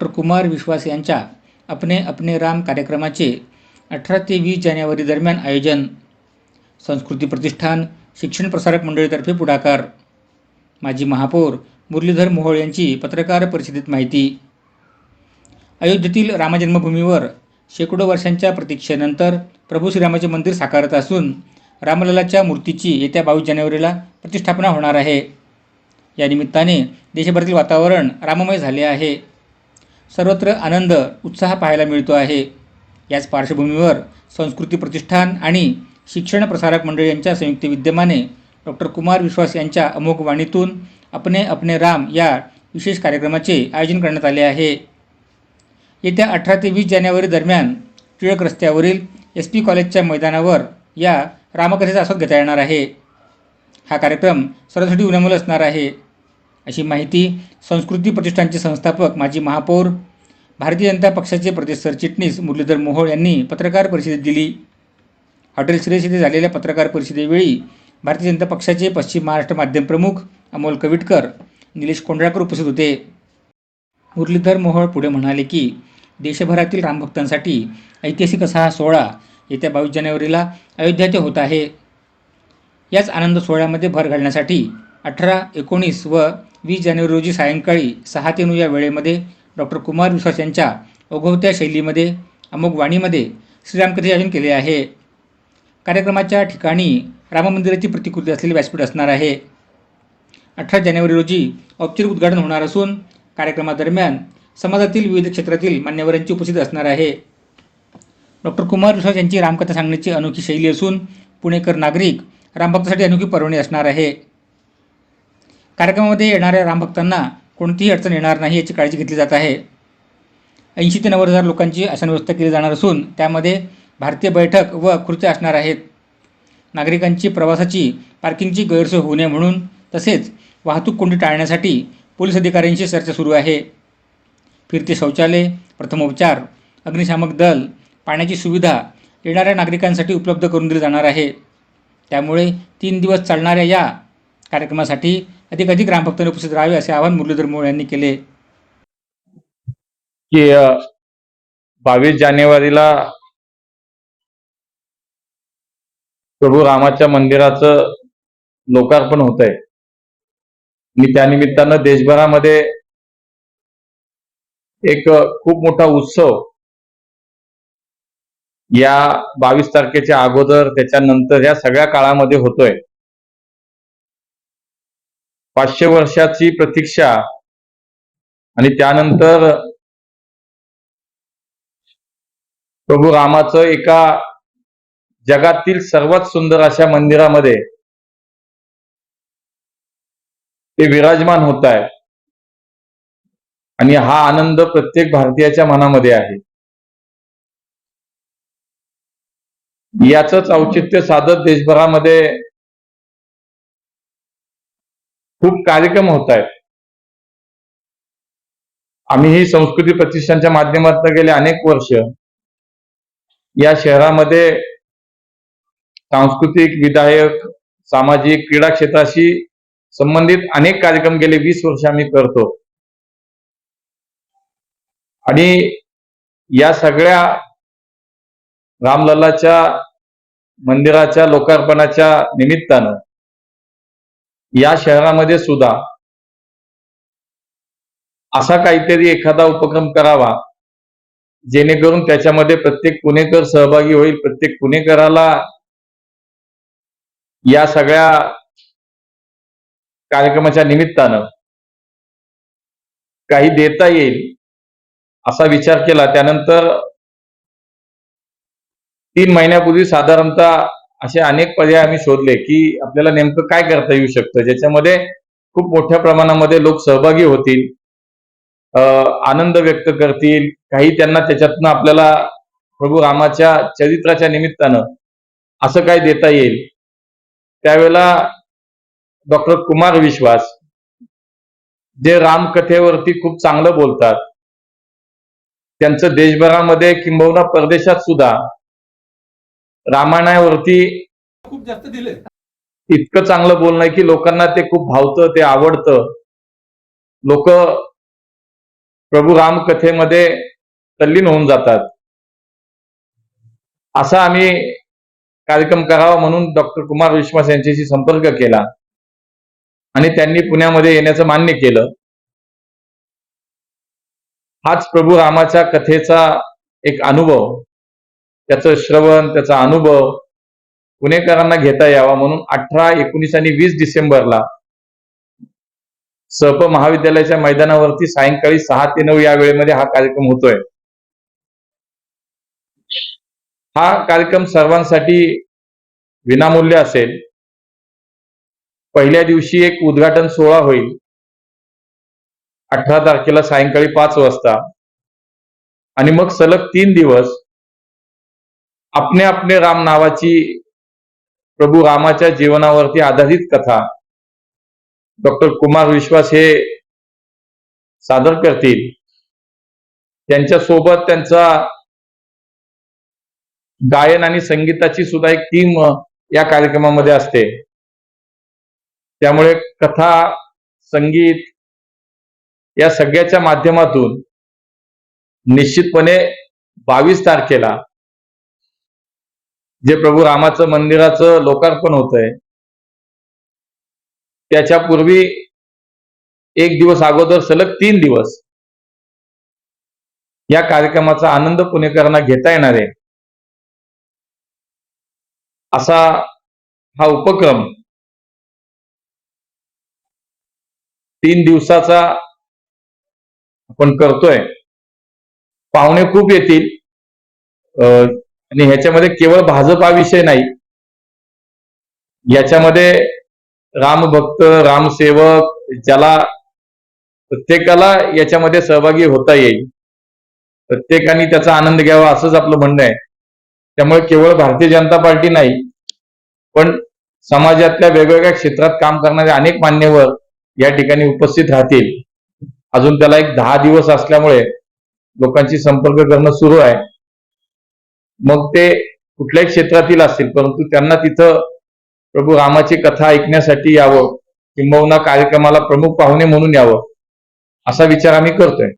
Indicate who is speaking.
Speaker 1: Doctor Kumar विश्वास यांच्या अपने अपने राम कार्यक्रमाचे अठरा ते वीस जानेवारी दरम्यान आयोजन. संस्कृती प्रतिष्ठान शिक्षण प्रसारक मंडळीतर्फे पुढाकार. माजी महापौर मुरलीधर मोहोळ यांची पत्रकार परिषदेत माहिती. अयोध्येतील रामजन्मभूमीवर शेकडो वर्षांच्या प्रतीक्षेनंतर प्रभू श्रीरामाचे मंदिर साकारत असून रामललाच्या मूर्तीची येत्या बावीस जानेवारीला प्रतिष्ठापना होणार आहे. या निमित्ताने देशभरातील वातावरण राममय झाले आहे. सर्वत्र आनंद उत्साह पाहायला मिळतो आहे. याच पार्श्वभूमीवर संस्कृती प्रतिष्ठान आणि शिक्षण प्रसारक मंडळ यांच्या संयुक्त विद्यमाने डॉक्टर कुमार विश्वास यांच्या अमोघ वाणीतून अपने अपने राम या विशेष कार्यक्रमाचे आयोजन करण्यात आले आहे. येत्या अठरा ते वीस जानेवारी दरम्यान टिळक रस्त्यावरील एस पी कॉलेजच्या मैदानावर या रामकथेचा आस्वाद घेता येणार आहे. हा कार्यक्रम सर्वांसाठी विनामूल्य असणार आहे. अशी माहिती संस्कृती प्रतिष्ठानचे संस्थापक माजी महापौर भारतीय जनता पक्षाचे प्रदेश सरचिटणीस मुरलीधर मोहोळ यांनी पत्रकार परिषदेत दिली. हॉटेल सुरेश येथे झालेल्या पत्रकार परिषदेवेळी भारतीय जनता पक्षाचे पश्चिम महाराष्ट्र माध्यम प्रमुख अमोल कविटकर निलेश कोंडळाकर उपस्थित होते. मुरलीधर मोहोळ पुढे म्हणाले की देशभरातील रामभक्तांसाठी ऐतिहासिक असा हा सोहळा येत्या बावीस जानेवारीला अयोध्या ते होत आहे. याच आनंद सोहळ्यामध्ये भर घालण्यासाठी अठरा एकोणीस व वीस जानेवारी रोजी सायंकाळी सहा ते नऊ या वेळेमध्ये डॉक्टर कुमार विश्वास यांच्या ओघवत्या शैलीमध्ये अमोघ वाणीमध्ये श्रीरामकथे आयोजन केले आहे. कार्यक्रमाच्या ठिकाणी राममंदिराची प्रतिकृती असलेले व्यासपीठ असणार आहे. अठरा जानेवारी रोजी औपचारिक उद्घाटन होणार असून कार्यक्रमादरम्यान समाजातील विविध क्षेत्रातील मान्यवरांची उपस्थिती असणार आहे. डॉक्टर कुमार विश्वास यांची रामकथा सांगण्याची अनोखी शैली असून पुणेकर नागरिक रामभक्तासाठी अनोखी पर्वणी असणार आहे. कार्यक्रमामध्ये येणाऱ्या रामभक्तांना कोणतीही अडचण येणार नाही याची काळजी घेतली जात आहे. ऐंशी ते नव्वद हजार लोकांची आसन व्यवस्था केली जाणार असून त्यामध्ये भारतीय बैठक व खुर्च्या असणार आहेत. नागरिकांची प्रवासाची पार्किंगची गैरसोय होऊ नये म्हणून तसेच वाहतूक कोंडी टाळण्यासाठी पोलीस अधिकाऱ्यांशी चर्चा सुरू आहे. फिरते शौचालय प्रथमोपचार अग्निशामक दल पाण्याची सुविधा येणाऱ्या नागरिकांसाठी उपलब्ध करून दिली जाणार आहे. त्यामुळे तीन दिवस चालणाऱ्या या कार्यक्रमासाठी अधिक अधिक ग्रामभक्तांनी उपस्थित राहावे असे आवाहन मुरलीधर मोळ यांनी केले.
Speaker 2: की बावीस जानेवारीला प्रभू रामाच्या मंदिराचं लोकार्पण होत आहे आणि त्यानिमित्तानं देशभरामध्ये एक खूप मोठा उत्सव या बावीस तारखेच्या अगोदर त्याच्यानंतर या सगळ्या काळामध्ये होतोय. पाचशे वर्षाची प्रतीक्षा. आणि त्यानंतर प्रभू रामाचं एका जगातील सर्वात सुंदर अशा मंदिरामध्ये ते विराजमान होत आहे. आणि हा आनंद प्रत्येक भारतीयाच्या मनामध्ये आहे. याच औचित्य साधत देशभरामध्ये खूप कार्यक्रम होत आहेत. आम्ही ही संस्कृती प्रतिष्ठानच्या माध्यमातून गेले अनेक वर्ष. या शहरामध्ये सांस्कृतिक विधायक सामाजिक क्रीडा क्षेत्राशी संबंधित अनेक कार्यक्रम गेले वीस वर्ष आम्ही करतो. आणि या सगळ्या रामलल्लाच्या मंदिराच्या लोकार्पणाच्या निमित्तानं या शहरामध्ये सुद्धा असा काहीतरी एखादा उपक्रम करावा जेणेकरून त्याच्यामध्ये प्रत्येक पुणेकर सहभागी होईल प्रत्येक पुणेकराला या सगळ्या कार्यक्रमाच्या निमित्तानं काही देता येईल असा विचार केला. त्यानंतर तीन महिन्यापूर्वी साधारणतः असे अनेक पर्याय आम्ही शोधले की आपल्याला नेमकं काय करता येऊ शकतं? ज्याच्यामध्ये खूप मोठ्या प्रमाणामध्ये लोक सहभागी होतील आनंद व्यक्त करतील काही त्यांना त्याच्यातनं आपल्याला प्रभू रामाच्या चरित्राच्या निमित्तानं असं काय देता येईल? त्यावेळेला डॉक्टर कुमार विश्वास जे रामकथेवरती खूप चांगलं बोलतात त्यांचं देशभरामध्ये किंबहुना परदेशात सुद्धा रामायणावरती
Speaker 3: खूप जास्त दिले.
Speaker 2: इतकं चांगलं बोलणं आहे की लोकांना ते खूप भावतं ते आवडतं. लोक प्रभू राम कथेमध्ये तल्लीन होऊन जातात. असा आम्ही कार्यक्रम करावा म्हणून डॉक्टर कुमार विश्वास यांच्याशी संपर्क केला. आणि त्यांनी पुण्यामध्ये येण्याचं मान्य केलं. हाच प्रभू रामाच्या कथेचा एक अनुभव. त्याचं श्रवण त्याचा अनुभव पुणेकरांना घेता यावा म्हणून अठरा एकोणीस आणि वीस डिसेंबरला सप महाविद्यालयाच्या मैदानावरती सायंकाळी सहा ते नऊ या वेळेमध्ये हा कार्यक्रम होतोय. हा कार्यक्रम सर्वांसाठी विनामूल्य असेल. पहिल्या दिवशी एक उद्घाटन सोहळा होईल. अठरा तारखेला सायंकाळी पाच वाजता. आणि मग सलग तीन दिवस आपणे आपणे राम नावाची प्रभू रामाच्या जीवनावरती आधारित कथा डॉक्टर कुमार विश्वास हे सादर करतील. त्यांच्यासोबत त्यांचा गायन आणि संगीताची सुद्धा एक टीम या कार्यक्रमामध्ये असते. त्यामुळे कथा संगीत या सगळ्याच्या माध्यमातून निश्चितपणे बावीस तारखेला जे प्रभू रामाचं मंदिराचं लोकार्पण होत आहे त्याच्या पूर्वी एक दिवस अगोदर सलग तीन दिवस या कार्यक्रमाचा आनंद पुणेकरांना घेता येणार आहे. असा हा उपक्रम तीन दिवसाचा आपण करतोय. पाहुणे खूप येतील. अं, आणि ह्याच्यामध्ये केवळ भाजप हा विषय नाही. याच्यामध्ये रामभक्त रामसेवक ज्याला प्रत्येकाला याच्यामध्ये सहभागी होता येईल. प्रत्येकाने त्याचा आनंद घ्यावा असंच आपलं म्हणणं आहे. त्यामुळे केवळ भारतीय जनता पार्टी नाही पण समाजातल्या वेगवेगळ्या क्षेत्रात काम करणारे अनेक मान्यवर या ठिकाणी उपस्थित राहतील. अजून त्याला एक दहा दिवस असल्यामुळे लोकांशी संपर्क करणं सुरू आहे. मग ते कुठल्याही क्षेत्रातील असतील परंतु त्यांना तिथं प्रभू रामाची कथा ऐकण्यासाठी यावं किंबहुना कार्यक्रमाला प्रमुख पाहुणे म्हणून यावं असा विचार आम्ही करतोय.